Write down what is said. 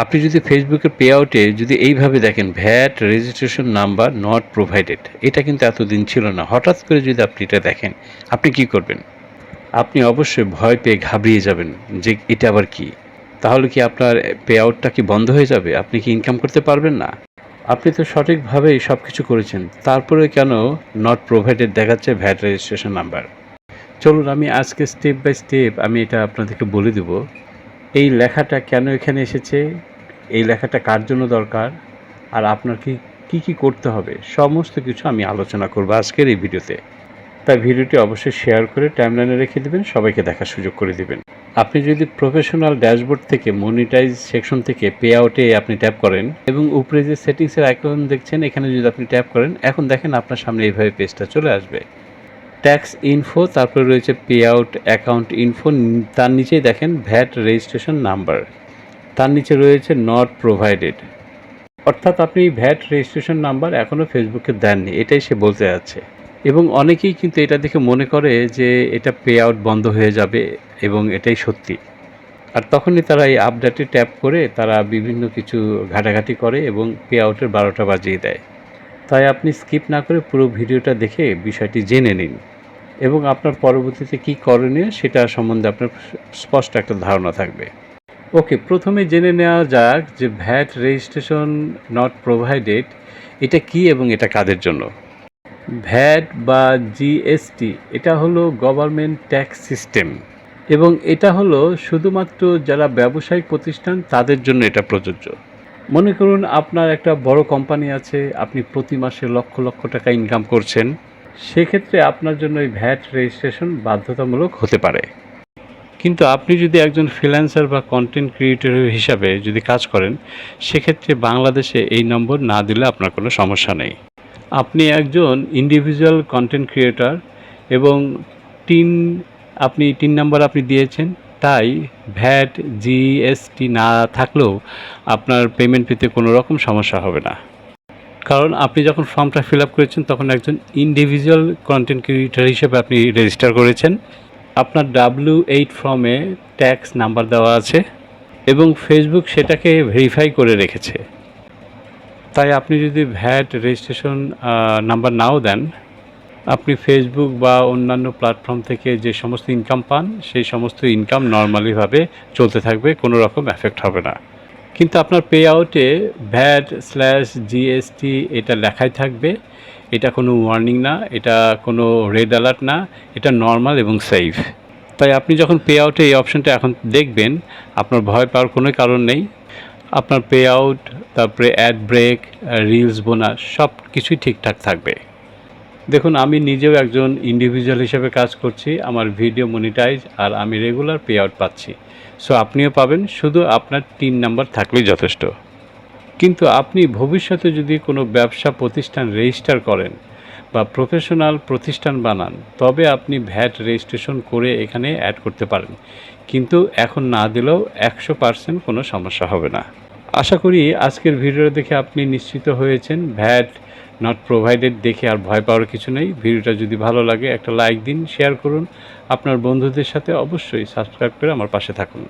আপনি যদি ফেসবুকের পে আউটে যদি এইভাবে দেখেন VAT registration number not provided এটা কিন্তু এতদিন ছিল না। হঠাৎ করে যদি আপনি এটা দেখেন, আপনি কি করবেন? আপনি অবশ্যই ভয় পেয়ে ঘাবড়িয়ে যাবেন যে এটা আবার কি। তাহলে কি আপনার পে আউটটা কি বন্ধ হয়ে যাবে? আপনি কি ইনকাম করতে পারবেন না? আপনি তো সঠিকভাবেই সব কিছু করেছেন। তারপরে কেন নট প্রোভাইডেড দেখাচ্ছে ভ্যাট রেজিস্ট্রেশন নাম্বার চলুন, আমি আজকে স্টেপ বাই স্টেপ আমি এটা আপনাদেরকে বলে দেব। এই লেখাটা কেন এখানে এসেছে? এই লেখাটা কার জন্য দরকার? আর আপনার কি কি কি করতে হবে? সমস্ত কিছু আমি আলোচনা করব আজকের এই ভিডিওতে। তাই ভিডিওটি অবশ্যই শেয়ার করে টাইমলাইনে রেখে দেবেন, সবাইকে দেখার সুযোগ করে দিবেন। আপনি যদি প্রফেশনাল ড্যাশবোর্ড থেকে মনিটাইজ সেকশন থেকে পে আউটে আপনি ট্যাপ করেন এবং উপরে যে সেটিংসের আইকন দেখছেন, এখানে যদি আপনি ট্যাপ করেন, এখন দেখেন আপনার সামনে এইভাবে পেজটা চলে আসবে। ট্যাক্স ইনফো তারপরে রয়েছে পে আউট অ্যাকাউন্ট ইনফো তার নিচেই দেখেন ভ্যাট রেজিস্ট্রেশন নাম্বার তার নিচে রয়েছে নট প্রোভাইডেড অর্থাৎ আপনি ভ্যাট রেজিস্ট্রেশন নাম্বার এখনও ফেসবুকে দেননি, এটাই সে বলতে যাচ্ছে। এবং অনেকেই কিন্তু এটা দেখে মনে করে যে এটা পে আউট বন্ধ হয়ে যাবে এবং এটাই সত্যি। আর তখনই তারা এই আপডেটে ট্যাপ করে তারা বিভিন্ন কিছু ঘাটাঘাটি করে এবং পে আউটের বারোটা বাজিয়ে দেয়। তাই আপনি স্কিপ না করে পুরো ভিডিওটা দেখে বিষয়টি জেনে নিন। এবং আপনার পরবর্তীতে কী করণীয় সেটা সম্বন্ধে আপনার স্পষ্ট একটা ধারণা থাকবে। ওকে, প্রথমে জেনে নেওয়া যাক যে ভ্যাট রেজিস্ট্রেশন নট প্রোভাইডেড, এটা কি এবং এটা কাদের জন্য? ভ্যাট বা জিএসটি, এটা হলো গভর্নমেন্ট ট্যাক্স সিস্টেম। এবং এটা হলো শুধুমাত্র যারা ব্যবসায়িক প্রতিষ্ঠান, তাদের জন্য এটা প্রযোজ্য। মনে করুন আপনার একটা বড় কোম্পানি আছে, আপনি প্রতি মাসে লক্ষ লক্ষ টাকা ইনকাম করছেন। সেক্ষেত্রে আপনার জন্য এই ভ্যাট রেজিস্ট্রেশন বাধ্যতামূলক হতে পারে। কিন্তু আপনি যদি একজন ফ্রিল্যান্সার বা কন্টেন্ট ক্রিয়েটর হিসাবে যদি কাজ করেন, সেক্ষেত্রে বাংলাদেশে এই নম্বর না দিলে আপনার কোনো সমস্যা নেই। আপনি একজন ইন্ডিভিজুয়াল কন্টেন্ট ক্রিয়েটর এবং তিন, আপনি তিন নাম্বার আপনি দিয়েছেন, তাই ভ্যাট জিএসটি না থাকলেও আপনার পেমেন্ট পেতে কোনো রকম সমস্যা হবে না। কারণ আপনি যখন ফর্মটা ফিল আপ করেছেন, তখন একজন ইন্ডিভিজুয়াল কন্টেন্ট ক্রিয়েটর হিসেবে আপনি রেজিস্টার করেছেন। আপনার ডাব্লিউ এইট ফর্মে ট্যাক্স নাম্বার দেওয়া আছে এবং ফেসবুক সেটাকে ভেরিফাই করে রেখেছে। তাই আপনি যদি ভ্যাট রেজিস্ট্রেশন নাম্বার নাও দেন, আপনি ফেসবুক বা অন্যান্য প্ল্যাটফর্ম থেকে যে সমস্ত ইনকাম পান, সেই সমস্ত ইনকাম নর্মালিভাবে চলতে থাকবে, কোনো রকম এফেক্ট হবে না। কিন্তু আপনার পে আউটে ভ্যাট স্ল্যাশ জিএসটি এটা লেখাই থাকবে। এটা কোনো ওয়ার্নিং না, এটা কোনো রেড অ্যালার্ট না, এটা নর্মাল এবং সেফ তাই আপনি যখন পে আউটে এই অপশনটা এখন দেখবেন, আপনার ভয় পাওয়ার কোনো কারণ নেই। আপনার পে আউট তারপরে অ্যাড ব্রেক রিলস বোনাস সব কিছুই ঠিকঠাক থাকবে। দেখুন, আমি নিজেও একজন ইন্ডিভিজুয়াল হিসেবে কাজ করছি, আমার ভিডিও মনিটাইজ আর আমি রেগুলার পে আউট পাচ্ছি। সো আপনিও পাবেন, শুধু আপনার তিন নাম্বার থাকলেই যথেষ্ট। কিন্তু আপনি ভবিষ্যতে যদি কোনো ব্যবসা প্রতিষ্ঠান রেজিস্টার করেন বা প্রফেশনাল প্রতিষ্ঠান বানান, তবে আপনি ভ্যাট রেজিস্ট্রেশন করে এখানে অ্যাড করতে পারেন। কিন্তু এখন না দিলেও একশো পার্সেন্ট কোনো সমস্যা হবে না। আশা করি আজকের ভিডিও দেখে আপনি নিশ্চিত হয়েছেন ভ্যাট নট প্রোভাইডেড দেখে আর ভয় পাওয়ার কিছু নেই। ভিডিওটা যদি ভালো লাগে, একটা লাইক দিন শেয়ার করুন। আপনার বন্ধুদের সাথে অবশ্যই সাবস্ক্রাইব করে আমার পাশে থাকুন।